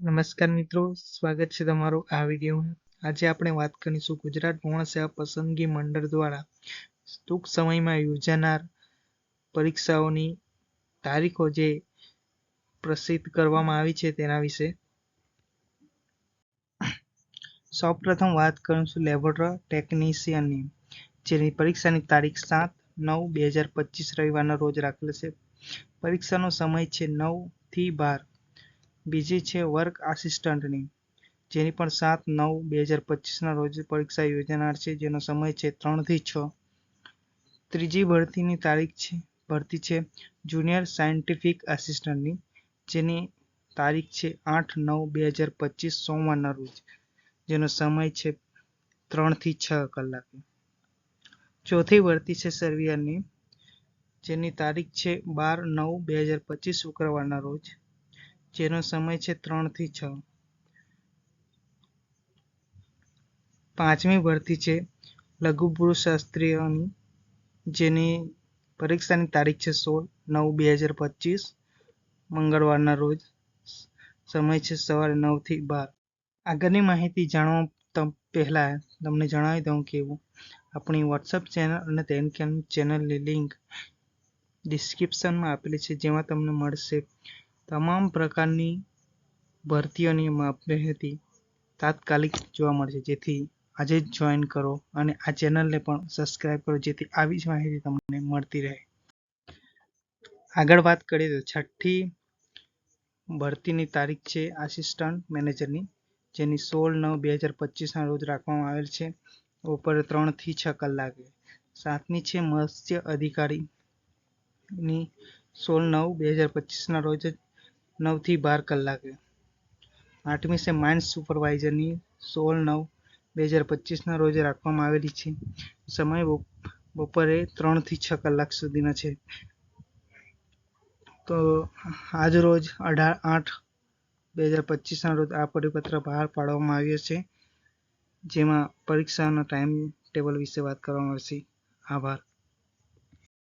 નમસ્કાર મિત્રો, સ્વાગત છે તમારું આ વિડીયોમાં. આજે આપણે વાત કરીશું ગુજરાત ગૌણ સેવા પસંદગી મંડળ દ્વારા ટૂંક સમયમાં યોજાનાર પરીક્ષાઓની તારીખો જે પ્રસિદ્ધ કરવામાં આવી છે તેના વિશે. સૌપ્રથમ વાત કરીશું લેબોરેટરી ટેકનિશિયનની, જેની પરીક્ષાની તારીખ સાત નવ બે હજાર પચીસ રવિવારના રોજ રાખેલ છે. પરીક્ષાનો સમય છે નવથી બાર. બીજી છે વર્ક આસિસ્ટન્ટની, જેની પણ સાત નવ બે હજાર પચીસના રોજ પરીક્ષા યોજાનાર છે, જેનો સમય છે ત્રણથી છ. ત્રીજી ભરતીની તારીખ છે, ભરતી છે જુનિયર સાયન્ટિફિક આસિસ્ટન્ટની, જેની તારીખ છે આઠ નવ બે હજાર પચીસ સોમવારના રોજ, જેનો સમય છે ત્રણથી છ કલાકે. ચોથી ભરતી છે સર્વિયરની, જેની તારીખ છે બાર નવ બે હજાર પચીસ શુક્રવારના રોજ જેનો સમય છે ત્રણથી છ. પાંચમી ભરતી છે લઘુ પુરુષ શાસ્ત્રીઓની જેની પરીક્ષાની તારીખ છે સોળ નવ બે હજાર પચીસ. મંગળવારના રોજ સમય છે સવારે નવથી બાર. આગળની માહિતી જાણવા પહેલાં તમને જણાવી દઉં કે આપણી વોટ્સઅપ ચેનલ અને તેની ચેનલની લિંક ડિસ્ક્રિપ્શનમાં આપેલી છે, જેમાં તમને મળશે. તમામ પ્રકારની ભરતીઓની માહિતી તાત્કાલિક જોવા મળશે. જેથી આજે જ જોઈન કરો અને આ ચેનલને પણ સબસ્ક્રાઇબ કરો, જેથી આવી જ માહિતી તમને મળતી રહે. આગળ વાત કરીએ તો છઠ્ઠી ભરતીની તારીખ છે આસિસ્ટન્ટ મેનેજરની જેની સોળ નવ બે હજાર પચીસના રોજ રાખવામાં આવેલ છે. બપોરે ત્રણથી છ કલાકે. સાતમી છે મત્સ્ય અધિકારીની, સોળ નવ બે હજાર પચીસના રોજ નવથી બાર કલાકે. આઠમી છે માઇન્સ સુપરવાઇઝરની સોળ નવ બે હજાર પચીસના રોજ રાખવામાં આવેલી છે. સમય બપોરે ત્રણથી છ કલાક સુધીનો છે. તો આજ રોજ અઢાર, આઠ બે હજાર પચીસના રોજ આ પરિપત્ર બહાર પાડવામાં આવ્યો છે. જેમાં પરીક્ષાના ટાઈમ ટેબલ વિશે વાત કરવામાં આવશે. આભાર.